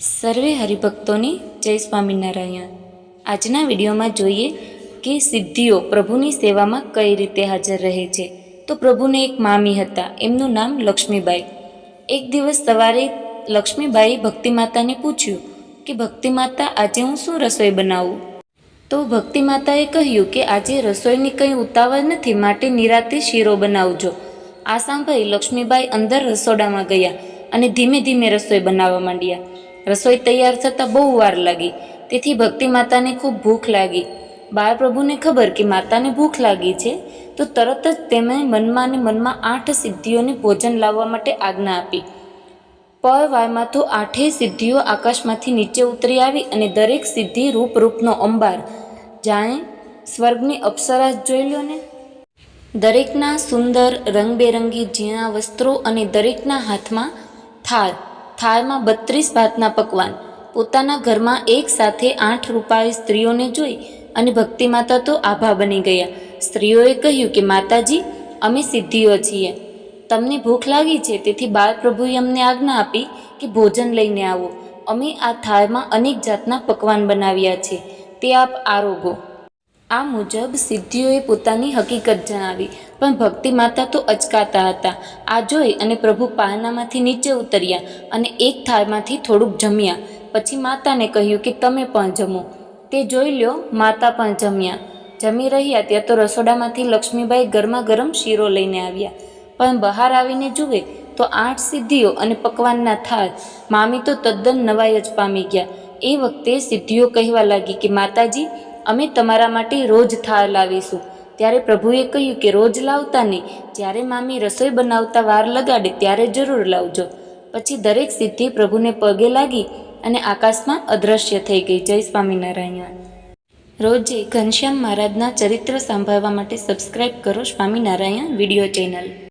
સર્વે હરિભક્તોને જય સ્વામિનારાયણ. આજના વિડીયોમાં જોઈએ કે સિદ્ધિઓ પ્રભુની સેવામાં કઈ રીતે હાજર રહે છે. તો પ્રભુને એક મામી હતા, એમનું નામ લક્ષ્મીબાઈ. એક દિવસ સવારે લક્ષ્મીબાઈએ ભક્તિમાતાને પૂછ્યું કે ભક્તિમાતા આજે હું શું રસોઈ બનાવું? તો ભક્તિમાતાએ કહ્યું કે, આજે રસોઈની કંઈ ઉતાવળ નથી, માટે નિરાતે શીરો બનાવજો. આ સાંભળી લક્ષ્મીબાઈ અંદર રસોડામાં ગયા અને ધીમે ધીમે રસોઈ બનાવવા માંડ્યા. રસોઈ તૈયાર થતાં બહુ વાર લાગી. તેથી ભક્તિ માતાને ખૂબ ભૂખ લાગી. બાળપ્રભુને ખબર કે માતાને ભૂખ લાગી છે, તો તરત જ તેમણે મનમાં ને મનમાં આઠ સિદ્ધિઓને ભોજન લાવવા માટે આજ્ઞા આપી. પળવારમાં તો આઠેય સિદ્ધિઓ આકાશમાંથી નીચે ઉતરી આવી અને દરેક સિદ્ધિ રૂપરૂપનો અંબાર. જાણે સ્વર્ગની અપ્સરા જોઈ લો ને. દરેકના સુંદર, રંગબેરંગી ઝીણા વસ્ત્રો અને દરેકના હાથમાં થાળ. થાળમાં બત્રીસ ભાતના પકવાન. પોતાના ઘરમાં એક સાથે આઠ રૂપાળી સ્ત્રીઓને જોઈ અને ભક્તિ માતા તો આભા બની ગયા. સ્ત્રીઓએ કહ્યું કે, માતાજી, અમે સિદ્ધિઓ છીએ. તમને ભૂખ લાગી છે, તેથી બાળપ્રભુએ અમને આજ્ઞા આપી કે ભોજન લઈને આવો. અમે આ થાળમાં અનેક જાતના પકવાન બનાવ્યા છે. તે આપ આરોગો. આ મુજબ સિદ્ધિઓએ પોતાની હકીકત જણાવી, પણ ભક્તિ માતા તો અચકાતા હતા. આ જોઈ અને પ્રભુ પાહનામાંથી નીચે ઉતર્યા અને એક થાળમાંથી થોડુંક જમ્યા. પછી માતાને કહ્યું કે તમે પણ જમો. તે જોઈ લ્યો, માતા પણ જમ્યા. જમી રહ્યા ત્યાં તો રસોડામાંથી લક્ષ્મીબાઈ ગરમા ગરમ શીરો લઈને આવ્યા. પણ બહાર આવીને જુએ તો આઠ સિદ્ધિઓ અને પકવાનના થાળ. મામી તો તદ્દન નવાઈ જ પામી ગયા. એ વખતે સિદ્ધિઓ કહેવા લાગી કે, માતાજી અમે તમારા માટે રોજ થાળ લાવીશું. ત્યારે પ્રભુએ કહ્યું કે રોજ લાવતા નહીં, જ્યારે મામી રસોઈ બનાવતા વાર લગાડે ત્યારે જરૂર લાવજો. પછી દરેક સિદ્ધિ પ્રભુને પગે લાગી અને આકાશમાં અદૃશ્ય થઈ ગઈ. જય સ્વામિનારાયણ. રોજે ઘનશ્યામ મહારાજના ચરિત્ર સાંભળવા માટે સબસ્ક્રાઈબ કરો સ્વામિનારાયણ વીડિયો ચેનલ.